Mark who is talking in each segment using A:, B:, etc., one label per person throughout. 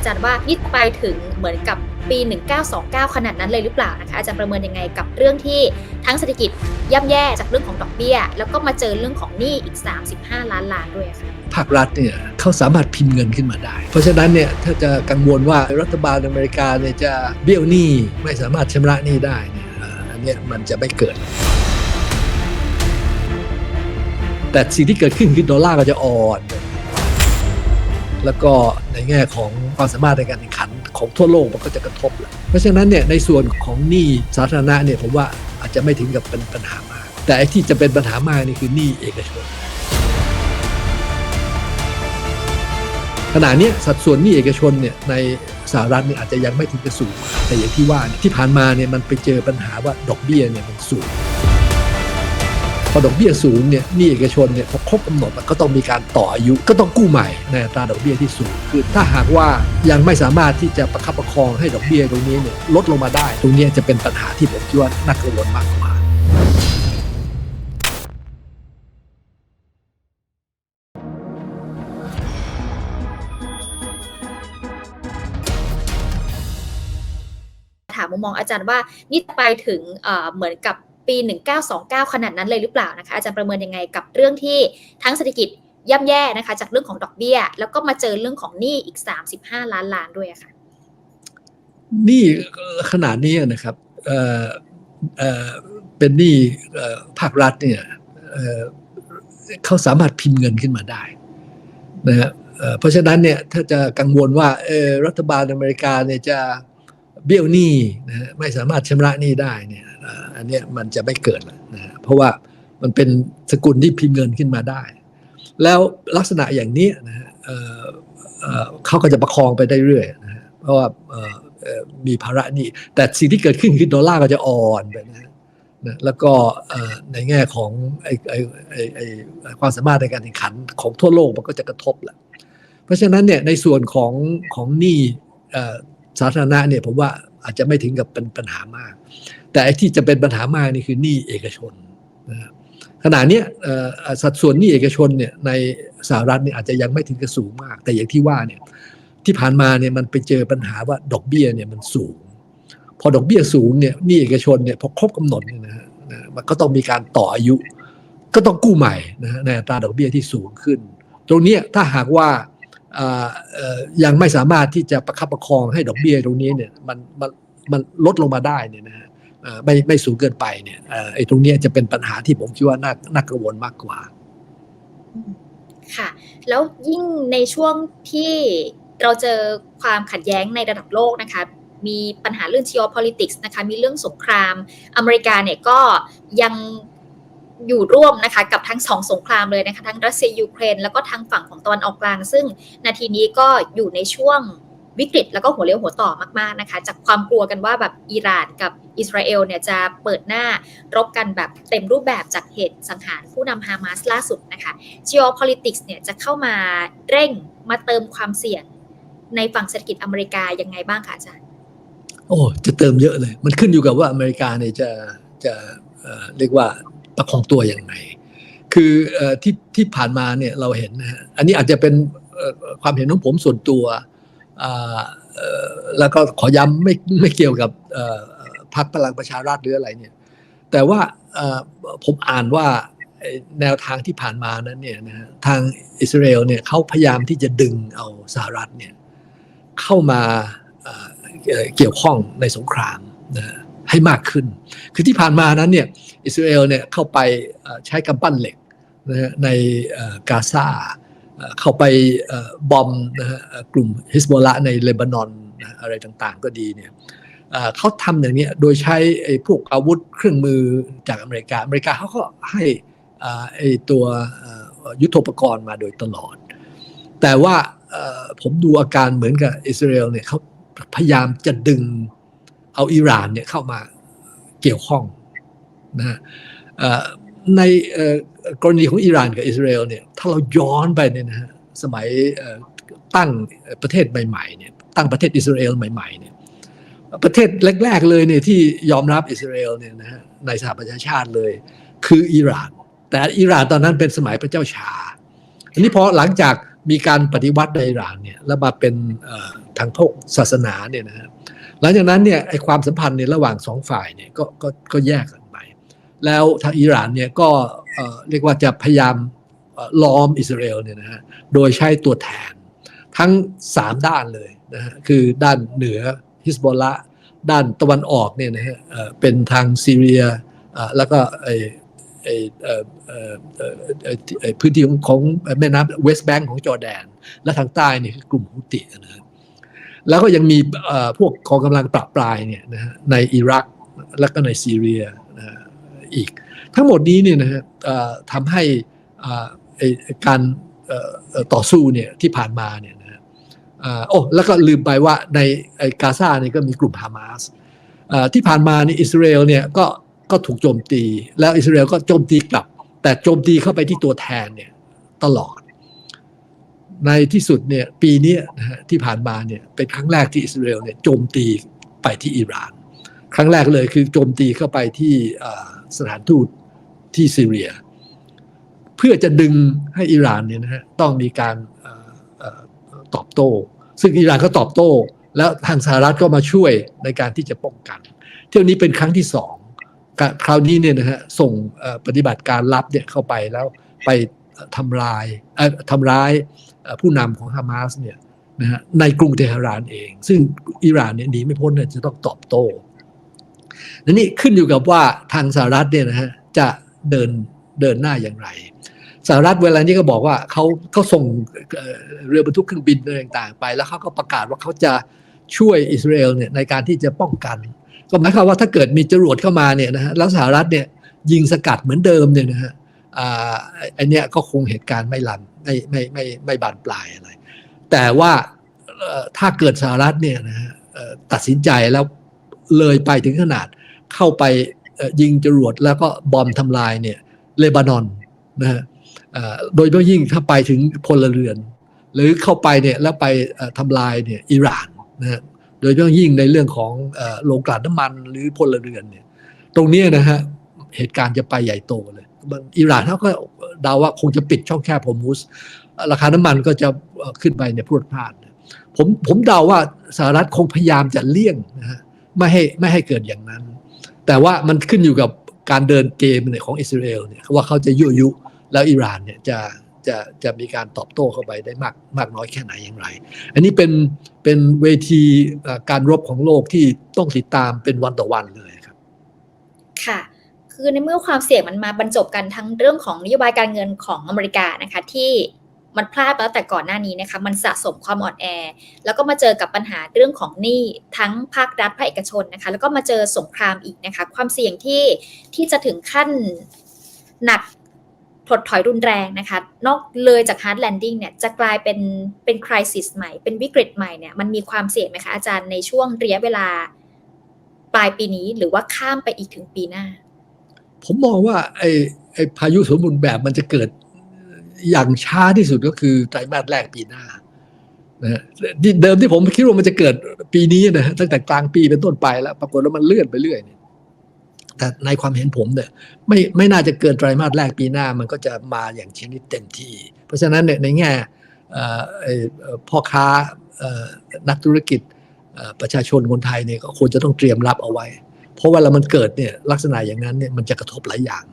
A: อาจารย์ว่านี่ไปถึงเหมือนกับปี 1929 ขนาดนั้นเลยหรือเปล่านะคะอาจารย์ประเมินยังไงกับเรื่องที่ทั้งเศรษฐกิจย่ำแย่จากเรื่องของดอกเบี้ย แล้วก็มาเจอเรื่องของหนี้อีก 35 ล้านล้านด้วยค่ะ
B: ภาครัฐเนี่ยเขาสามารถพิมพ์เงินขึ้นมาได้ เพราะฉะนั้นเนี่ยถ้าจะกังวลว่ารัฐบาลอเมริกาเนี่ยจะเบี้ยวหนี้ไม่สามารถชำระหนี้ได้เนี่ยอันนี้มันจะไม่เกิด แต่สิ่งที่เกิดขึ้นคือดอลลาร์ก็จะอ่อน แล้วก็ในแง่ของความสามารถในการแข่งขันของทั่วโลกมันก็จะกระทบแหละเพราะฉะนั้นเนี่ยในส่วนของหนี้สาธารณะเนี่ยผมว่าอาจจะไม่ถึงกับเป็นปัญหามาก แต่ไอ้ที่จะเป็นปัญหามากนี่คือหนี้เอกชนขณะนี้สัดส่วนหนี้เอกชนเนี่ยในสหรัฐเนี่ยอาจจะยังไม่ถึงกับสูง แต่อย่างที่ว่าเนี่ยที่ผ่านมาเนี่ยมันไปเจอปัญหาว่าดอกเบี้ยเนี่ยมันสูง พอดอกเบี้ยสูงเนี่ยนี้เอกชนเนี่ยพอครบกำหนดมันก็ต้องมีการต่ออายุก็ต้องกู้ใหม่ในตราดอกเบี้ยที่สูงขึ้นถ้าหากว่ายังไม่สามารถที่จะประคับประคองให้ดอกเบี้ยตรงนี้เนี่ยลดลงมาได้ ตรงนี้จะเป็นปัญหาที่ผมคิดว่าน่ากังวลมากกว่า
A: ถามมุมมองอาจารย์ว่านี่ไปถึงเหมือนกับ ปี 1929 ขนาดนั้นเลยหรือเปล่านะคะอาจารย์ประเมินยังไงกับเรื่องที่ทั้งเศรษฐกิจย่ำแย่นะคะ จากเรื่องของดอกเบี้ย แล้วก็มาเจอเรื่องของหนี้อีก 35 ล้านล้านด้วยะค่ะ
B: หนี้ขนาดนี้นะครับเเเป็นหนี้ภาครัฐเนี่ยเเขาสามารถพิมพ์เงินขึ้นมาได้นะฮะเอ่อเพราะฉะนั้นเนี่ยถ้าจะกังวลว่ารัฐบาลอเมริกาเนี่ยจะเบี้ยวหนี้นะไม่สามารถชำระหนี้ได้เนี่ย อันเนี้ยมันจะไม่เกิดนะเพราะว่ามันเป็นสกุลที่พิมพ์เงินขึ้นมาได้ แล้วลักษณะอย่างนี้นะฮะเเขาก็จะประคองไปได้เรื่อยนะฮะเพราะว่ามีภาระนี้แต่สิ่งที่เกิดขึ้นคือดอลลาร์ก็จะอ่อนไปนะนะแล้วก็ในแง่ของไอ้ไอไอไอความสามารถในการแข่งขันของทั่วโลกมันก็จะกระทบแหละเพราะฉะนั้นเนี่ยในส่วนของของหนี้สาธารณะเนี่ยผมว่าอาจจะไม่ถึงกับเป็นปัญหามาก แต่ที่จะเป็นปัญหามากนี่คือหนี้เอกชนนะขณะนี้สัดส่วนหนี้เอกชนเนี่ยในสหรัฐเนี่ยอาจจะยังไม่ถึงกับสูงมาก แต่อย่างที่ว่าเนี่ยที่ผ่านมาเนี่ยมันไปเจอปัญหาว่าดอกเบี้ยเนี่ยมันสูง พอดอกเบี้ยสูงเนี่ยหนี้เอกชนเนี่ยพอครบกำหนดเนี่ยนะฮะมันก็ต้องมีการต่ออายุ ก็ต้องกู้ใหม่นะฮะในอัตราดอกเบี้ยที่สูงขึ้น ตรงนี้ถ้าหากว่ายังไม่สามารถที่จะประคับประคองให้ดอกเบี้ยตรงนี้เนี่ยมันมันมันลดลงมาได้เนี่ยนะฮะ ไม่ไม่สูงเกินไปเนี่ยไอ้ตรงนี้จะเป็นปัญหาที่ผมคิดว่าน่าน่ากังวลมากกว่า
A: ค่ะ แล้วยิ่งในช่วงที่เราเจอความขัดแย้งในระดับโลกนะคะ มีปัญหาเรื่อง geopolitics นะคะ มีเรื่องสงคราม อเมริกาเนี่ยก็ยังอยู่ร่วมนะคะกับทั้งสองสงครามเลยนะคะ ทั้งรัสเซียยูเครน แล้วก็ทางฝั่งของตะวันออกกลาง ซึ่งนาทีนี้ก็อยู่ในช่วง วิกฤตแล้วก็หัวเลี้ยวหัวต่อมากๆนะคะ จากความกลัวกันว่าแบบอิหร่านกับอิสราเอลเนี่ยจะเปิดหน้ารบกันแบบเต็มรูปแบบจากเหตุสังหารผู้นำฮามาสล่าสุดนะคะ geopolitics เนี่ยจะเข้ามาเร่งมาเติมความเสี่ยงในฝั่งเศรษฐกิจอเมริกายังไงบ้างคะอาจารย์
B: โอ้จะเติมเยอะเลย มันขึ้นอยู่กับว่าอเมริกาเนี่ยจะจะเเรียกว่าประคองตัวย่างไรคืออที่ที่ผ่านมาเนี่ยเราเห็นนะฮะอันนี้อาจจะเป็นความเห็นของผมส่วนตัว แล้วก็ขอย้ำไม่ไม่เกี่ยวกับพรรคพลังประชารัฐหรืออะไรเนี่ย แต่ว่าผมอ่านว่าแนวทางที่ผ่านมานั้นเนี่ยนะทางอิสราเอลเนี่ยเขาพยายามที่จะดึงเอาสหรัฐเนี่ยเข้ามาเเกี่ยวข้องในสงครามนะให้มากขึ้น คือที่ผ่านมานั้นเนี่ยอิสราเอลเนี่ยเข้าไปใช้กำปั้นเหล็กนะในกาซา เข้าไปบอมนะฮะกลุ่มฮิสบอลละในเลบานอนอะไรต่างๆ ก็ดีเนี่ยเขาทำอย่างนี้โดยใช้ไอ้พวกอาวุธเครื่องมือจากอเมริกา อเมริกาเขาก็ให้ไอ้ตัวยุทโธปกรณ์มาโดยตลอด แต่ว่าผมดูอาการเหมือนกับอิสราเอลเนี่ยเขาพยายามจะดึงเอาอิหร่านเนี่ยเข้ามาเกี่ยวข้องนะฮะใน กรณีของอิหร่านกับอิสราเอลเนี่ยถ้าเราย้อนไปเนี่ยนะฮะสมัยตั้งประเทศใหม่ๆเนี่ยตั้งประเทศอิสราเอลใหม่ๆเนี่ยประเทศแรก ๆเลยเนี่ยที่ยอมรับอิสราเอลเนี่ยนะฮะในสหประชาชาติเลย คืออิหร่าน แต่อิหร่านตอนนั้นเป็นสมัยพระเจ้าชา อันนี้พอหลังจากมีการปฏิวัติในอิหร่านเนี่ยแล้วมาเป็นทางพวกศาสนาเนี่ยนะฮะหลังจากนั้นเนี่ยไอความสัมพันธ์ในระหว่างสองฝ่ายเนี่ยก็ก็ก็แยก แล้วทางอิหร่านเนี่ยก็เรียกว่าจะพยายามล้อมอิสราเอลเนี่ยนะฮะโดยใช้ตัวแทน ทั้ง 3 ด้านเลยนะฮะคือด้านเหนือฮิสบอลละด้านตะวันออกเนี่ยนะฮะเป็นทางซีเรียแล้วก็พื้นที่ของแม่น้ำเวสต์แบงก์ของจอร์แดน และทางใต้เนี่ยคือกลุ่มฮุตินะแล้วก็ยังมีพวกกองกำลังปราบปรายเนี่ยนะฮะในอิรัก แล้วก็ในซีเรียนะฮะ อีก ทั้งหมดนี้เนี่ยนะฮะทำให้การต่อสู้เนี่ยที่ผ่านมาเนี่ยนะฮะโอ้แล้วก็ลืมไปว่าในกาซาเนี่ยก็มีกลุ่มฮามาสที่ผ่านมานี่อิสราเอลเนี่ยก็ก็ถูกโจมตี แล้วอิสราเอลก็โจมตีกลับ แต่โจมตีเข้าไปที่ตัวแทนเนี่ยตลอด ในที่สุดเนี่ยปีนี้นะฮะที่ผ่านมาเนี่ยเป็นครั้งแรกที่อิสราเอลเนี่ยโจมตีไปที่อิหร่าน ครั้งแรกเลยคือโจมตีเข้าไปที่สถานทูตที่ซีเรีย เพื่อจะดึงให้อิหร่านเนี่ยนะฮะต้องมีการออตอบโต้ ซึ่งอิหร่านก็ตอบโต้ แล้วทางสหรัฐก็มาช่วยในการที่จะป้องกัน เที่ยวนี้เป็นครั้งที่สองคราวนี้เนี่ยนะฮะส่งปฏิบัติการลับเนี่ยเข้าไปแล้วไปทำลายทำร้ายผู้นำของฮามาสเนี่ยนะฮะในกรุงเตหะรานเอง ซึ่งอิหร่านเนี่ยหนีไม่พ้นเนี่ยจะต้องตอบโต้ นั่นนี่ขึ้นอยู่กับว่าทางสหรัฐเนี่ยนะฮะจะเดินเดินหน้าอย่างไรสหรัฐเวลานี้ก็บอกว่าเขาเขาส่งเรือบรรทุกเครื่องบินอะไรต่างๆไป แล้วเขาก็ประกาศว่าเขาจะช่วยอิสราเอลเนี่ยในการที่จะป้องกัน ก็หมายความว่าถ้าเกิดมีจรวดเข้ามาเนี่ยนะฮะแล้วสหรัฐเนี่ยยิงสกัดเหมือนเดิมเนี่ยนะฮะอ่าอันเนี้ยก็คงเหตุการณ์ไม่ลันไม่ไม่ไม่ไม่บานปลายอะไร แต่ว่าถ้าเกิดสหรัฐเนี่ยนะฮะตัดสินใจแล้ว เลยไปถึงขนาดเข้าไปยิงจรวดแล้วก็บอมทำลายเนี่ยเลบานอนนะฮะโดยเฉพาะยิ่งถ้าไปถึงพลเรือน หรือเข้าไปเนี่ยแล้วไปทำลายเนี่ยอิหร่านนะฮะโดยเฉพาะยิ่งในเรื่องของโรงกลั่นน้ำมันหรือพลเรือนเนี่ยตรงนี้นะฮะเหตุการณ์จะไปใหญ่โตเลยอิหร่านเขาก็เดาว่าคงจะปิดช่องแคบฮอมุสราคาน้ำมันก็จะขึ้นไปในยพรวดพลาดผมผมเดาว่าสหรัฐคงพยายามจะเลี่ยงนะฮะ ไม่ให้ไม่ให้เกิดอย่างนั้น แต่ว่ามันขึ้นอยู่กับการเดินเกมเนี่ยของอิสราเอลเนี่ยว่าเขาจะยั่วยุแล้วอิหร่านเนี่ยจะจะจะมีการตอบโต้เข้าไปได้มากมากน้อยแค่ไหนอย่างไร อันนี้เป็นเป็นเวทีการรบของโลกที่ต้องติดตามเป็นวันต่อวันเลยครับ
A: ค่ะ คือในเมื่อความเสี่ยงมันมาบรรจบกันทั้งเรื่องของนโยบายการเงินของอเมริกานะคะที่ มันพลาดมาตั้งแต่ก่อนหน้านี้นะคะ มันสะสมความอ่อนแอ แล้วก็มาเจอกับปัญหาเรื่องของหนี้ทั้งภาครัฐภาคเอกชนนะคะ แล้วก็มาเจอสงครามอีกนะคะ ความเสี่ยงที่ที่จะถึงขั้นหนักถดถอยรุนแรงนะคะ นอกเลยจาก hard landing เนี่ยจะกลายเป็นเป็น crisis ใหม่ เป็นวิกฤตใหม่เนี่ยมันมีความเสี่ยงไหมคะอาจารย์ในช่วงระยะเวลาปลายปีนี้หรือว่าข้ามไปอีกถึงปีหน้า
B: ผมมองว่าไอ้ไอ้พายุสมบูรณ์แบบมันจะเกิด อย่างช้าที่สุดก็คือไตรมาสแรกปีหน้านะฮะเดิมที่ผมคิดว่ามันจะเกิดปีนี้นะตั้งแต่กลางปีเป็นต้นไปแล้ว ปรากฏว่ามันเลื่อนไปเรื่อยเนี่ยแต่ในความเห็นผมเนี่ยไม่ไม่น่าจะเกินไตรมาสแรกปีหน้ามันก็จะมาอย่างชนิดเต็มที่ เพราะฉะนั้นเนี่ยในแง่พ่อค้านักธุรกิจประชาชนคนไทยเนี่ยก็ควรจะต้องเตรียมรับเอาไว้ เพราะเวลามันเกิดเนี่ยลักษณะอย่างนั้นเนี่ยมันจะกระทบหลายอย่าง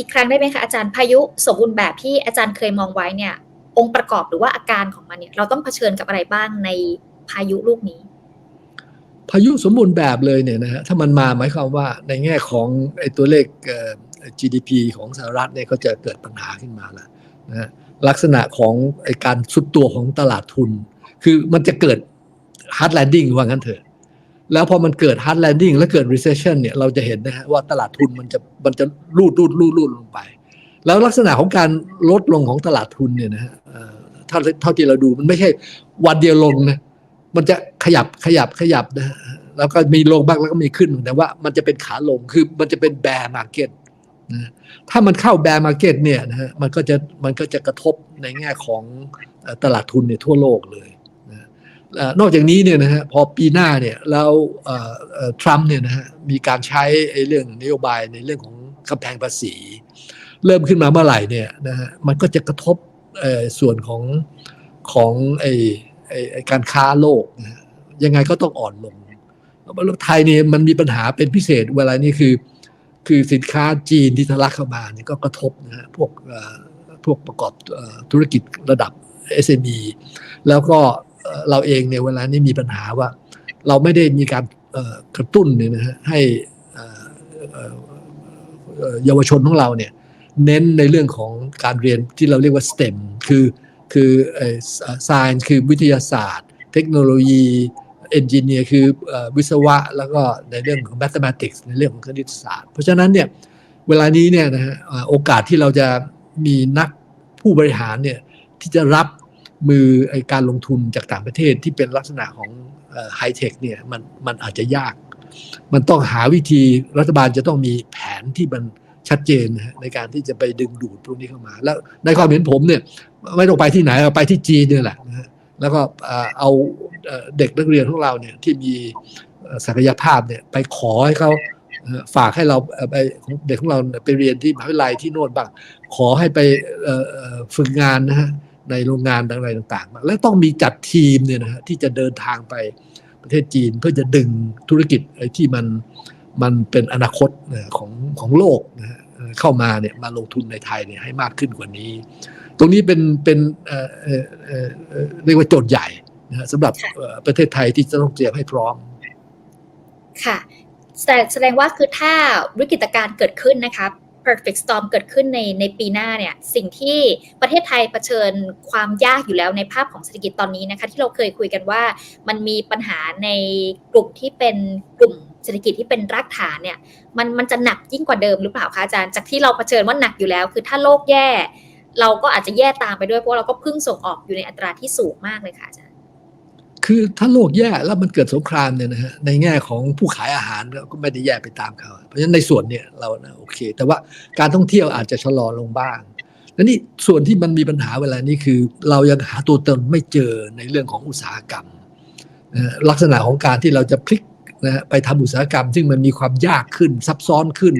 A: อีกครั้งได้ไหมคะอาจารย์พายุสมบูรณ์แบบที่อาจารย์เคยมองไว้เนี่ย องค์ประกอบหรือว่าอาการของมันเนี่ยเราต้องเผชิญกับอะไรบ้างในพายุลูกนี้
B: พายุสมบูรณ์แบบเลยเนี่ยนะฮะถ้ามันมาหมายความว่าในแง่ของไอ้ตัวเลขเอ่อ GDP ของสหรัฐเนี่ยก็จะเกิดปัญหาขึ้นมาล้วนะฮะลักษณะของไอ้การสุดตัวของตลาดทุน คือมันจะเกิด hard landing ว่างั้นเถอะ แล้วพอมันเกิด hard landing แล้วเกิด recession เนี่ยเราจะเห็นนะฮะว่าตลาดทุนมันจะมันจะรูดรูดรูดรูดลงไป แล้วลักษณะของการลดลงของตลาดทุนเนี่ยนะฮะเอ่อเท่าเท่าที่เราดูมันไม่ใช่วันเดียวลงนะมันจะขยับขยับขยับนะฮะแล้วก็มีลงบ้างแล้วก็มีขึ้นแต่ว่ามันจะเป็นขาลงคือมันจะเป็นแบร์มาร์เก็ตนะถ้ามันเข้าแบร์มาร์เก็ตเนี่ยนะฮะมันก็จะมันก็จะกระทบในแง่ของตลาดทุนเนี่ยทั่วโลกเลย นะเอ่อนอกจากนี้เนี่ยนะฮะพอปีหน้าเนี่ยแล้วทรัมป์เนี่ยนะฮะมีการใช้ไอ้เรื่องนโยบายในเรื่องของกำแพงภาษี เริ่มขึ้นมาเมื่อไหร่เนี่ยนะฮะมันก็จะกระทบส่วนของของไอ้ไอ้การค้าโลกนะยังไงก็ต้องอ่อนลงแล้วไทยเนี่ยมันมีปัญหาเป็นพิเศษเวลานี้คือคือสินค้าจีนที่ทะลักเข้ามาเนี่ยก็กระทบนะฮะพวกพวกประกอบธุรกิจระดับ SME แล้วก็ เราเองเนี่ยเวลานี้มีปัญหาว่า เราไม่ได้มีการกระตุ้นเนี่ยนะฮะให้เยาวชนของเราเนี่ยเน้นในเรื่องของการเรียนที่เราเรียกว่า STEM คือคือ science คือวิทยาศาสตร์ เทคโนโลยีเอนจิเนียร์คือวิศวะ แล้วก็ในเรื่องของ mathematics ในเรื่องของคณิตศาสตร์ เพราะฉะนั้นเนี่ยเวลานี้เนี่ยนะฮะโอกาสที่เราจะมีนักผู้บริหารเนี่ยที่จะรับ มือไอการลงทุนจากต่างประเทศที่เป็นลักษณะของไฮเทคเนี่ยมันมันอาจจะยาก มันต้องหาวิธีรัฐบาลจะต้องมีแผนที่มันชัดเจนนะในการที่จะไปดึงดูดพวกนี้เข้ามา แล้วในความเห็นผมเนี่ยไม่ต้องไปที่ไหนเอาไปที่จีนเนี่ยแหละนะฮะแล้วก็เอาเด็กนักเรียนของเราเนี่ยที่มีศักยภาพเนี่ยไปขอให้เขาฝากให้เราไปเด็กของเราไปเรียนที่มหาวิทยาลัยที่โน่นบ้างขอให้ไปฝึกงานนะฮะ ในโรงงานอะไรต่างๆบ้างแล้วต้องมีจัดทีมเนี่ยนะฮะที่จะเดินทางไปประเทศจีนเพื่อจะดึงธุรกิจไอ้ที่มันมันเป็นอนาคตนะของของโลกนะฮะเอ่อเข้ามาเนี่ยมาลงทุนในไทยเนี่ยให้มากขึ้นกว่านี้ ตรงนี้เป็นเป็นเอ่อเอ่อเอ่อเอ่อเรียกว่าโจทย์ใหญ่นะฮะสำหรับเอ่อประเทศไทยที่จะต้องเตรียมให้พร้อม
A: ค่ะแสดงแสดงว่าคือถ้าวิกฤตการณ์เกิดขึ้นนะคะ perfect storm เกิดขึ้นในในปีหน้าเนี่ยสิ่งที่ประเทศไทยเผชิญความยากอยู่แล้วในภาพของเศรษฐกิจตอนนี้นะคะที่เราเคยคุยกันว่ามันมีปัญหาในกลุ่มที่เป็นกลุ่มเศรษฐกิจที่เป็นรากฐานเนี่ยมันมันจะหนักยิ่งกว่าเดิมหรือเปล่าคะอาจารย์จากที่เราเผชิญว่าหนักอยู่แล้ว คือถ้าโลกแย่ เราก็อาจจะแย่ตามไปด้วยเพราะเราก็พึ่งส่งออกอยู่ในอัตราที่สูงมากเลยค่ะอาจารย์
B: คือถ้าโลกแย่แล้วมันเกิดสงครามเนี่ยนะฮะในแง่ของผู้ขายอาหารก็ไม่ได้แย่ไปตามเขา เพราะฉะนั้นในส่วนเนี่ยเรานะโอเค แต่ว่าการท่องเที่ยวอาจจะชะลอลงบ้างและนี่ส่วนที่มันมีปัญหาเวลานี้คือ เรายังหาตัวตนไม่เจอในเรื่องของอุตสาหกรรมลักษณะของการที่เราจะพลิกนะฮะไปทำอุตสาหกรรม ซึ่งมันมีความยากขึ้นซับซ้อนขึ้น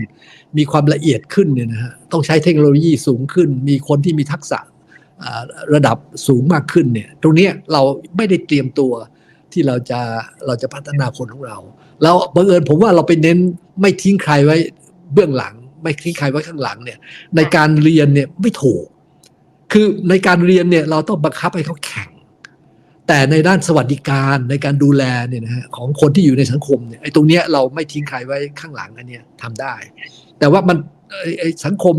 B: มีความละเอียดขึ้นเนี่ยนะฮะต้องใช้เทคโนโลยีสูงขึ้น มีคนที่มีทักษะ ระดับสูงมากขึ้นเนี่ยตรงนี้เราไม่ได้เตรียมตัวที่เราจะเราจะพัฒนาคนของเราแล้วบังเอิญผมว่าเราไปเน้นไม่ทิ้งใครไว้เบื้องหลัง ไม่ทิ้งใครไว้ข้างหลังเนี่ย ในการเรียนเนี่ยไม่ถูก คือในการเรียนเนี่ยเราต้องบังคับให้เขาแข่ง แต่ในด้านสวัสดิการในการดูแลเนี่ยนะฮะของคนที่อยู่ในสังคมเนี่ยไอ้ตรงเนี้ยเราไม่ทิ้งใครไว้ข้างหลังอันเนี้ยทำได้ แต่ว่ามันไอ้สังคม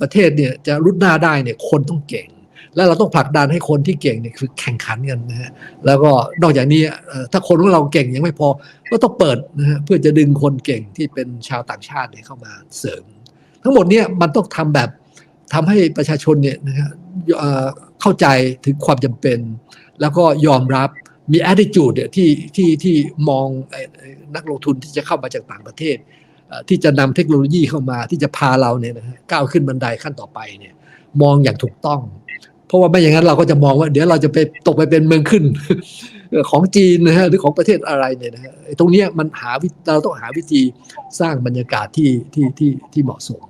B: ประเทศเนี่ยจะรุดหน้าได้เนี่ยคนต้องเก่ง แล้วเราต้องผลักดันให้คนที่เก่งเนี่ยคือแข่งขันกันนะฮะแล้วก็นอกจากนี้ถ้าคนของเราเก่งยังไม่พอก็ต้องเปิดนะฮะเพื่อจะดึงคนเก่งที่เป็นชาวต่างชาติเนี่ยเข้ามาเสริม ทั้งหมดเนี่ยมันต้องทำแบบทำให้ประชาชนเนี่ยนะฮะเข้าใจถึงความจำเป็น แล้วก็ยอมรับมี attitude เนี่ยที่ที่ที่มองนักลงทุนที่จะเข้ามาจากต่างประเทศ ที่จะนำเทคโนโลยีเข้ามาที่จะพาเราเนี่ยนะก้าวขึ้นบันไดขั้นต่อไปเนี่ย มองอย่างถูกต้อง เพราะว่าไม่อย่างนั้นเราก็จะมองว่า เดี๋ยวเราจะไปตกไปเป็นเมืองขึ้น ของจีนนะฮะหรือของประเทศอะไรเนี่ยนะฮะตรงนี้มันหาวิเราต้องหาวิธีสร้างบรรยากาศที่ที่ที่ที่เหมาะสม